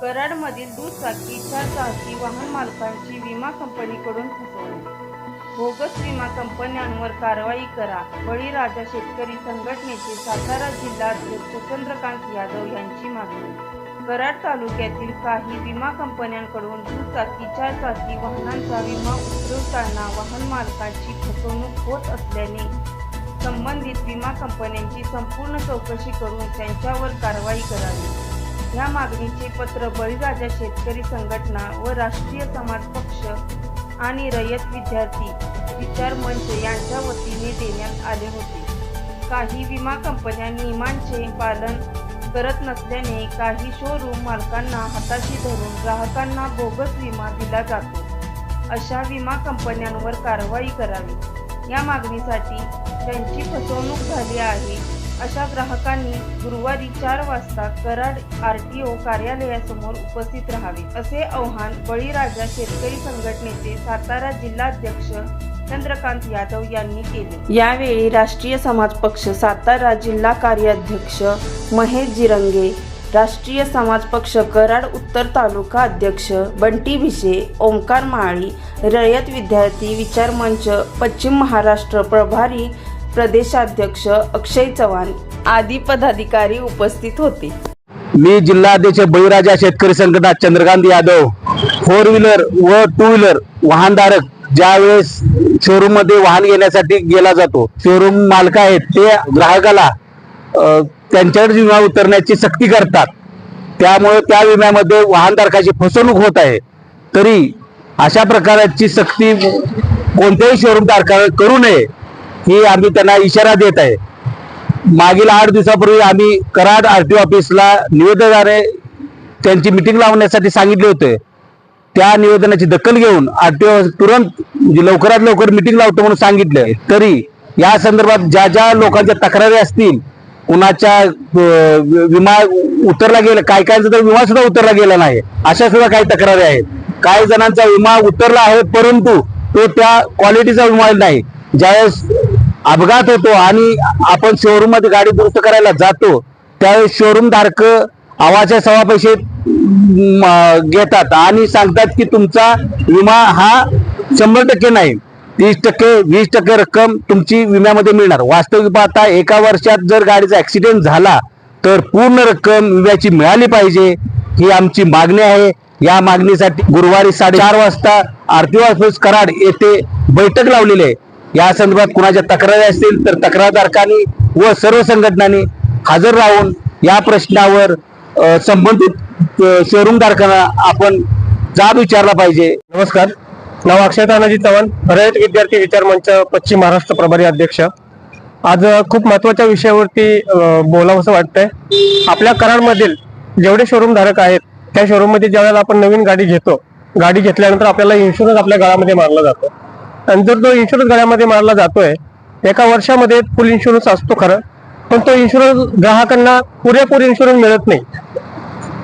कराडमधील दुचाकी चारचाकी वाहन मालकांची विमा कंपनीकडून फसवणूक. बोगस विमा कंपन्यांवर कारवाई करा. बळीराजा शेतकरी संघटनेचे सातारा जिल्हा अध्यक्ष चंद्रकांत यादव यांची मागणी. कराड तालुक्यातील काही विमा कंपन्यांकडून दुचाकी चारचाकी वाहनांचा विमा उतरवताना वाहन मालकांची फसवणूक होत असल्याने संबंधित विमा कंपन्यांची संपूर्ण चौकशी करून त्यांच्यावर कारवाई करावी. या मागणीचे पत्र बळीराजा शेतकरी संघटना व राष्ट्रीय समाज पक्ष आणि रयत विद्यार्थी विचार मंच यांच्या वतीने देण्यात आले होते. काही विमा कंपन्या नियमांचे पालन करत नसल्याने काही शोरूम मालकांना हाताशी धरून ग्राहकांना बोगस विमा दिला जातो. अशा विमा कंपन्यांवर कारवाई करावी. या मागणीसाठी त्यांची फसवणूक झाली आहे. अशा ग्राहकांनी गुरुवारी चार वाजता कराड आर टी ओ कार्यालयासमोर उपस्थित राहावे असे आव्हान बळीराजा शेतकरी संघटनेचे सातारा जिल्हाध्यक्ष चंद्रकांत यादव यांनी केले. यावेळी राष्ट्रीय समाज पक्ष सातारा जिल्हा कार्याध्यक्ष महेश जिरंगे राष्ट्रीय समाज पक्ष कराड उत्तर तालुका अध्यक्ष बंटी भिसे ओंकार माळी रयत विद्यार्थी विचार मंच पश्चिम महाराष्ट्र प्रभारी प्रदेशाध्यक्ष अक्षय चव्हाण आदी पदाधिकारी उपस्थित होते. मी जिल्हाध्यक्ष बळीराजा शेतकरी संघटना चंद्रकांत यादव फोर व्हीलर व टू व्हीलर वाहनधारक ज्यावेळेस शोरूममध्ये वाहन घेण्यासाठी गेला जातो. शोरूम मालक आहेत ते ग्राहकाला त्यांच्याकडे त्यांच्यावर विमा उतरण्याची सक्ती करतात. त्यामुळे त्या विम्यामध्ये वाहनधारकाची फसवणूक होत आहे. तरी अशा प्रकारची सक्ती कोणत्याही शोरूम धारकाला करू नये. ही आम्ही त्यांना इशारा देत आहे. मागील आठ दिवसापूर्वी आम्ही कराड आर टी ऑफिसला निवेदनाने त्यांची मिटिंग लावण्यासाठी सांगितले होते. त्या निवेदनाची दखल घेऊन आर टी ओ तुरंत म्हणजे लवकरात लवकर मिटिंग लावतो म्हणून सांगितले. तरी या संदर्भात ज्या ज्या लोकांच्या तक्रारी असतील कुणाच्या विमा उतरला गेला काय कायचा तर विमा सुद्धा उतरला गेला नाही. अशा सुद्धा काही तक्रारी आहेत. काही जणांचा विमा उतरला आहे परंतु तो त्या क्वालिटीचा विमा नाही. ज्यावेळेस अपघात होतो आणि आपण शोरूममध्ये गाडी दुरुस्त करायला जातो त्यावेळेस शोरूम धारक आवाच्या सव्वा पैसे घेतात आणि सांगतात की तुमचा विमा हा शंभर टक्के नाही तीस टक्के वीस टक्के रक्कम तुमची विम्यामध्ये मिळणार. वास्तविक पाहता एका वर्षात जर गाडीचा ऍक्सिडेंट झाला तर पूर्ण रक्कम विम्याची मिळाली पाहिजे ही आमची मागणी आहे. या मागणीसाठी गुरुवारी साडेचार वाजता आरती ऑफिस कराड येथे बैठक लावलेली आहे. या संदर्भात कुणाच्या तक्रारी असतील तर तक्रारधारकांनी व सर्व संघटनांनी हजर राहून या प्रश्नावर संबंधित शोरूमधारकांना शोरूम धारकांना आपण जाब विचारला पाहिजे. नमस्कार. नाव अक्षय तानाजी चव्हाण रयत विद्यार्थी विचार मंच पश्चिम महाराष्ट्र प्रभारी अध्यक्ष. आज खूप महत्त्वाच्या विषयावरती अ, बोलावंसं वाटतंय. आपल्या करारमधील जेवढे शोरूम धारक आहेत त्या शोरूममध्ये ज्यावेळेला आपण नवीन गाडी घेतो गाडी घेतल्यानंतर आपल्याला इन्शुरन्स आपल्या गळामध्ये मारला जातो. आणि जर तो इन्शुरन्स गळ्यामध्ये मारला जातोय एका वर्षामध्ये फुल इन्शुरन्स असतो खरं. पण तो इन्शुरन्स ग्राहकांना पुरेपूर इन्शुरन्स मिळत नाही.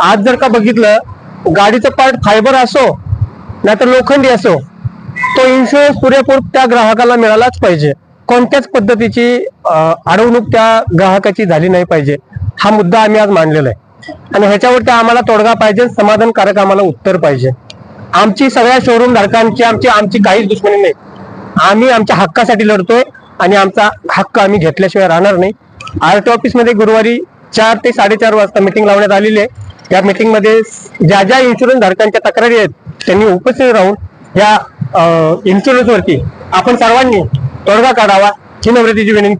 आज जर का बघितलं गाडीचं पार्ट फायबर असो नाहीतर लोखंडी असो तो इन्शुरन्स पुरेपूर त्या ग्राहकाला मिळालाच पाहिजे. कोणत्याच पद्धतीची अडवणूक त्या ग्राहकाची झाली नाही पाहिजे. हा मुद्दा आम्ही आज मांडलेला आहे. आणि ह्याच्यावरती आम्हाला तोडगा पाहिजे समाधानकारक आम्हाला उत्तर पाहिजे. आमची सगळ्या शोरूम धारकांची आमची आमची काहीच दुश्मनी नाही. आम्ही आमच्या हक्कासाठी लढतोय आणि आमचा हक्क आम्ही घेतल्याशिवाय राहणार नाही. आर टी ऑफिस गुरुवारी चार ते साडेचार वाजता मिटिंग लावण्यात आलेली आहे. या मिटिंगमध्ये ज्या ज्या इन्शुरन्स धारकांच्या तक्रारी आहेत त्यांनी उपस्थित राहून या इन्शुरन्सवरती आपण सर्वांनी तोडगा काढावा ही नम्रतेची विनंती.